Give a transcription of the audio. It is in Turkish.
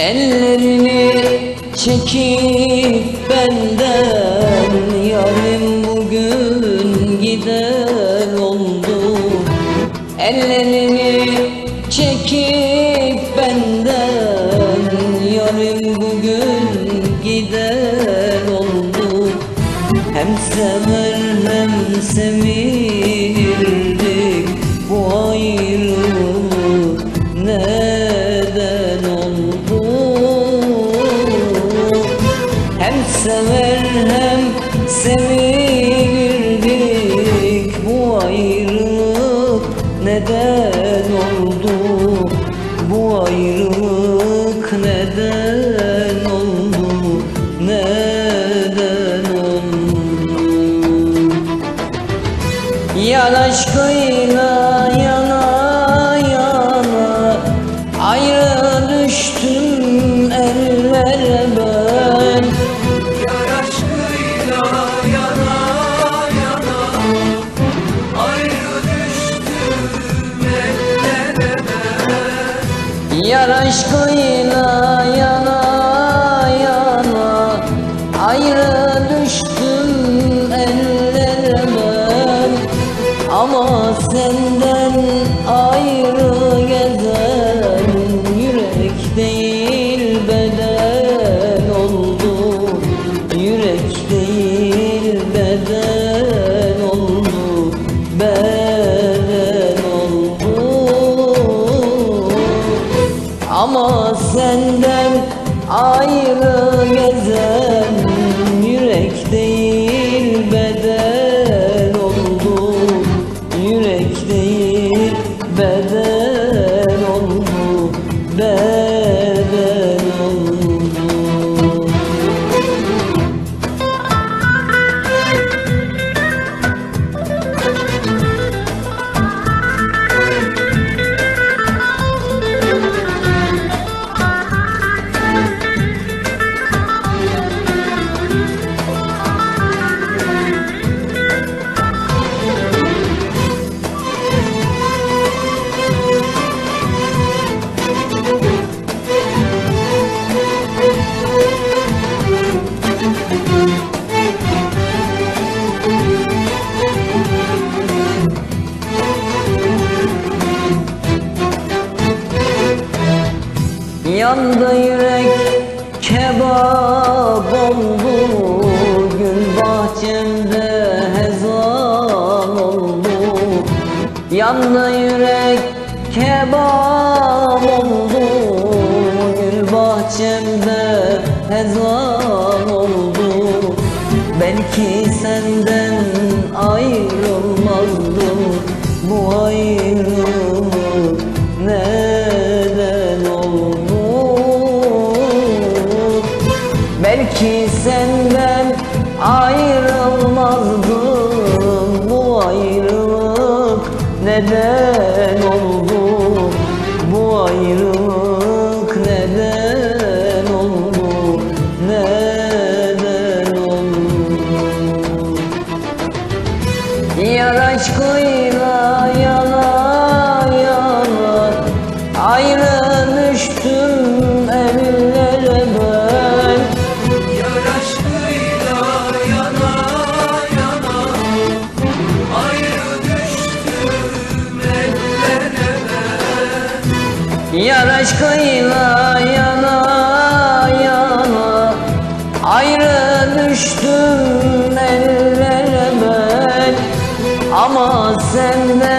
Ellerini çekip benden Yarim bugün gider oldu Ellerini çekip benden Yarim bugün gider oldu Hem sever hem sevilirdik Bu ayrılık neden sevilirdik Bu ayrılık neden oldu? Bu ayrılık neden oldu? Neden oldu? Yar aşkıyla Yar aşkıyla yana yana Ayrı düştüm ellere ben Ama senden ayrı gezen Yürek değil beden oldu. Yürek değil beden senden ayrı gezen Yürek değil beden oldu. Yürek değil beden Yandı yürek kebap oldu Gül bahçemde hezan oldu. Yandı yürek kebap oldu Gül bahçemde hezan oldu. Belki senden senden ayrılmazdım. Bu ayrılık neden Yar aşkıyla yana yana. Ayrı düştüm ellere ben. Ama senden